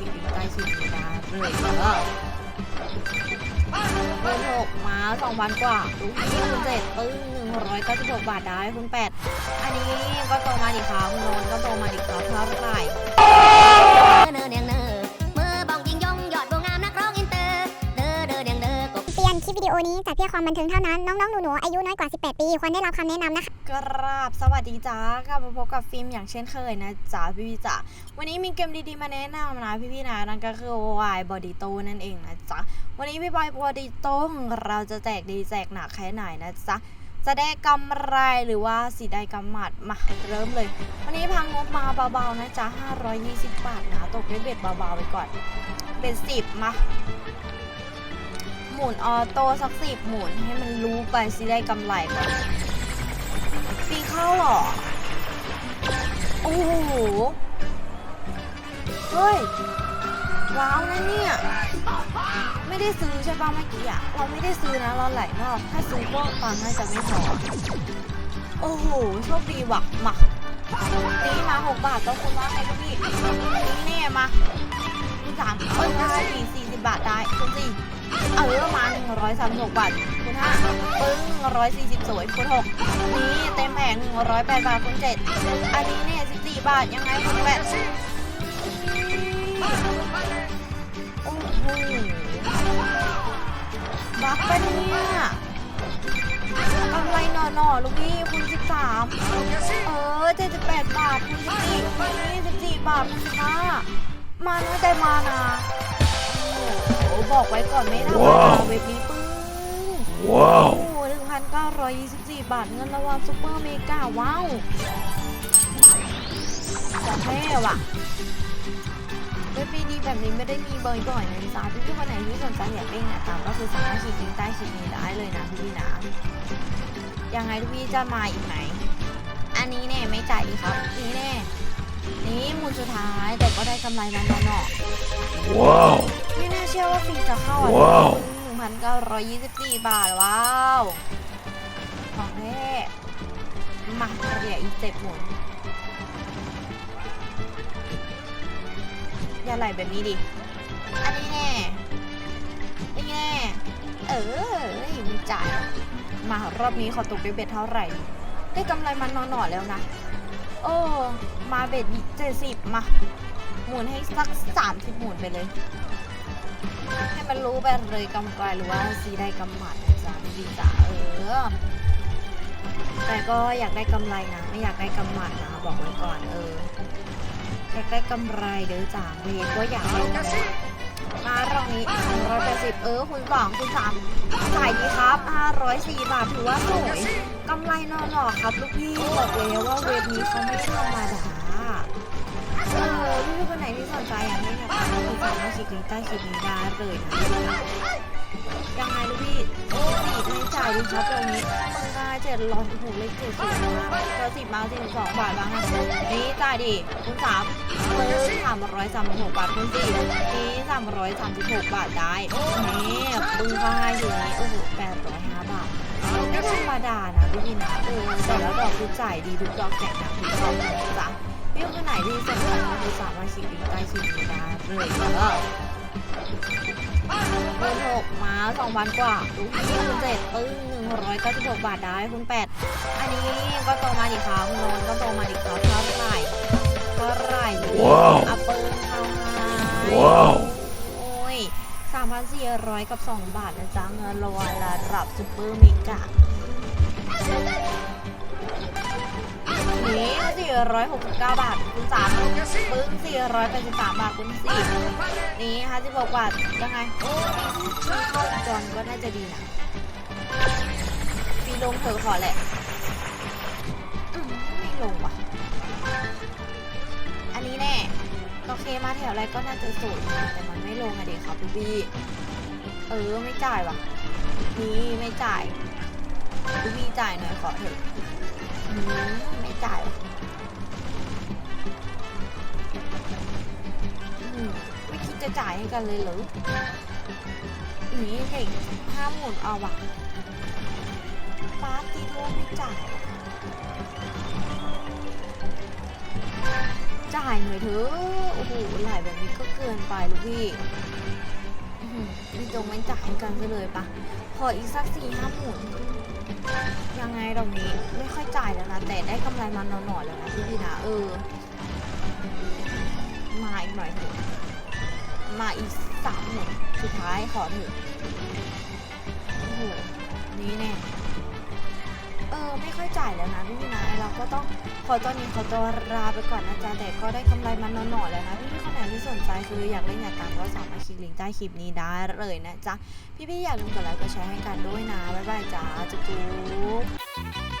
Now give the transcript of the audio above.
คลิปลิงก์ใต้คลิปนี้ได้เลยเออคูณหกมาสองพันกว่าลูกพี่คูณเจ็ดปึ้งหนึ่งร้อยเก้าสิบหกบาทได้คูณแปดอันนี้ก็โตมาดิครับคุณโนนก็โตมาดิครับเท่าไหร่เนอเนียงเนอ คลิปวิดีโอนี้จัดเพื่อความบันเทิงเท่านั้น น้องๆ หนูๆ อายุน้อยกว่า 18 ปี ควรได้รับคำแนะนำนะคะ กราบสวัสดีจ้ากลับมาพบกับฟิล์มอย่างเช่นเคยนะจ๊ะพี่พี่ๆจ๋าวันนี้มีเกมดีๆ มาแนะนำนะพี่พี่ๆนะนั่นก็คือวายบอดี้โตนั่นเองนะจ๊ะวันนี้พี่บอยบอดี้โตของเราจะแจกดีแจกหนักแค่ไหนนะจ๊ะจะได้กำไรหรือว่าสีได้กำหมัดมาเริ่มเลย วันนี้พังงบมาเบาๆนะจ๊ะ520 บาทนะตกด้วยเบ็ดเบาๆไปก่อนเบ็ดสิบมา มุนออโต้สักสิบหมุนให้มันรู้ไปสิได้กำไรก่อนปีเข้าเหรอ โอ้โห เฮ้ย ว้าวนะเนี่ย ไม่ได้ซื้อใช่ป่ะเมื่อกี้อะเราไม่ได้ซื้อนะ เราไหลนอก ถ้าซื้อก็ตังค์น่าจะไม่พอ โอ้โห โชคดีว่ะมานี่มาหกบาทต้องคุณว่าไงครับพี่นี่แน่มาสามเอ้ยสี่สี่สิบบาทได้คุณสี่ เออมาหนึ่งร้อยสามหกบาทคุณห้าปึ้งร้อยสี่สิบสวยคุณหกนี่เต็มแผงหนึ่งร้อยแปดบาทคุณเจ็ดอันนี้เนี่ยสิบสี่บาทยังไงคุณแปดโอ้โหบักปะเนี่ยกำไรหน่อหน่อๆลูกพี่คุณสิบสามเออเจ็ดสิบแปดบาทคุณสิบสี่นี่สิบสี่บาทคุณสิบห้ามาน้อยแต่มานะ บอกไว้ก่อนไม่ธรรมดาว้าวเว็บนี้ปึ้ง Wow. โอ้โหหนึ่งพันเก้าร้อยยี่สิบสี่บาทเงินรางวัลซุปเปอร์เมกาว้าวของแท้ว่ะเว็บดีๆแบบนี้ไม่ได้มีบ่อยๆนะจ๊ะพี่ๆคนไหนที่สนใจอยากเล่นเนี่ยตามก็คือสามารถคลิกลิงก์ใต้คลิปนี้ได้เลยนะพี่ๆนะยังไงพี่ๆจะมาอีกไหมอันนี้เนี่ยไม่จ่ายดีครับนี่แน่ นี่หมุนสุดท้ายแต่ก็ได้กำไรมาหน่อๆ Wow. ไม่น่าเชื่อว่าฟรีจะเข้าอะว้าว หนึ่งพันเก้าร้อยยี่สิบสี่บาท ว้าว ของแท้มาเดี๋ยวอีกเจ็บหมุนอย่าไหลแบบนี้ดิ อันนี้แน่อันนี้แน่ เออไม่จ่าย มารอบนี้ขอตกด้วยเบ็ดเท่าไหร่ ได้กำไรมันนอนๆแล้วนะ โอ้ มาเบ็ดเจ็ดสิบมา หมุนให้สักสามสิบหมุนไปเลย ให้มันรู้ไปเลยกำไรหรือว่าซีได้กำหมัดจ๊ะดีจ้ะเออ แต่ก็อยากได้กำไรนะ ไม่อยากได้กำหมัดนะ บอกไว้ก่อนเออ อยากได้กำไรเด้อจ้าเวทก็อยากได้กำไรมารอบนี้ร้อยแปดสิบเออคุณสองคุณสามจ่ายดีครับห้าร้อยสี่บาทถือว่าสวยกำไรนอนหรอครับลูกพี่บอกเลยว่าเวทนี้เขาไม่ธรรมดา อพี่คนไหนที่สนใจอยากเล่นนะคะคือสามารถคลิกลิงก์ใต้คลิปนี้ได้เลยนะยังไงลูกพี่สี่ไม่จ่ายดีครับตรงนี้มึงได้เจ็ดร้อยหกเลขเจ็ดสิบมาก็สิบมาสิบสองบาทบ้างนะนี่จ่ายดิคุณสามเพิ่มสามร้อยสามสิบหกบาทคุณสี่นี่สามร้อยสามสิบหกบาทได้นี่ปึ้งก็ให้อยู่นี่โอ้โหแปดร้อยห้าบาทไม่ธรรมดานะพี่พี่นะเออแต่แล้วดอกคือจ่ายดีทุกดอกแจกนักทุกดอกจ๊ะ พี่คนไหนที่สนใจก็คือสามารถคลิกลิงก์ใต้คลิปนี้ได้เลยเออเบอร์หกมาสองพันกว่าลูคุณเจ็ดปึ้งหนึ่งร้อยเก้าสิบหกบาทได้คุณแปดอันนี้ก็โตมาดิครับคุณโนนก็โตมาดิครับเท่าไหร่เท่าไหร่ว้าวอัปเปอร์เท่าไหร่ว้าวโอ้ยสามพันสี่ร้อยกับสองบาทนะจ๊ะเงินรางวัลระดับซุปเปอร์เมกะ นี่469 บาทคุณสามปึ้ง483 บาทคุณสี่นี่56บาทยังไงโอ้ชื่อเข้าจอนก็น่าจะดีนะฟรีลงเถอะขอแหละไม่ลงว่ะ อันนี้แน่โอเคมาแถวอะไรก็น่าจะสวยนะแต่มันไม่ลงอะเด็กครับพี่บี้เออไม่จ่ายว่ะ นี่ไม่จ่ายพี่บี้จ่ายหน่อยขอเถอะอืมไม่ จ่ายไม่คิดจะจ่ายให้กันเลยเหรอนี่เด็กห้ามหมุนเอาว่ะปาร์ตี้โทรไม่จ่าย จ่ายหน่อยเถอะ โอ้โหหลายแบบนี้ก็เกินไปลูกพี่ไม่จงไม่จ่ายให้กันซะเลยปะขออีกสักสี่ห้าหมุน ยังไงดอกนี้ไม่ค่อยจ่ายแล้วนะ แต่ได้กำไรมาหน่อยๆแล้วนะพี่พี่นะเออ มาอีกหน่อย มาอีกสามหมุนสุดท้ายขอหนึ่งโอ้โห นี่แน่ เออไม่ค่อยจ่ายแล้วนะพี่พี่นะเราก็ต้องขอตอนนี้ขอตัวลาไปก่อนนะจ๊ะแต่ก็ได้กำไรมันหน่อยๆแล้วนะพี่พี่คนไหนที่สนใจคืออยากเล่นอยากตามก็สามารถคลิกลิงก์ใต้คลิปนี้ได้เลยนะจ๊ะพี่พี่ๆอย่าลืมกดไลค์กดแชร์ให้กันด้วยนะบ๊ายบายจ้าจุ๊บ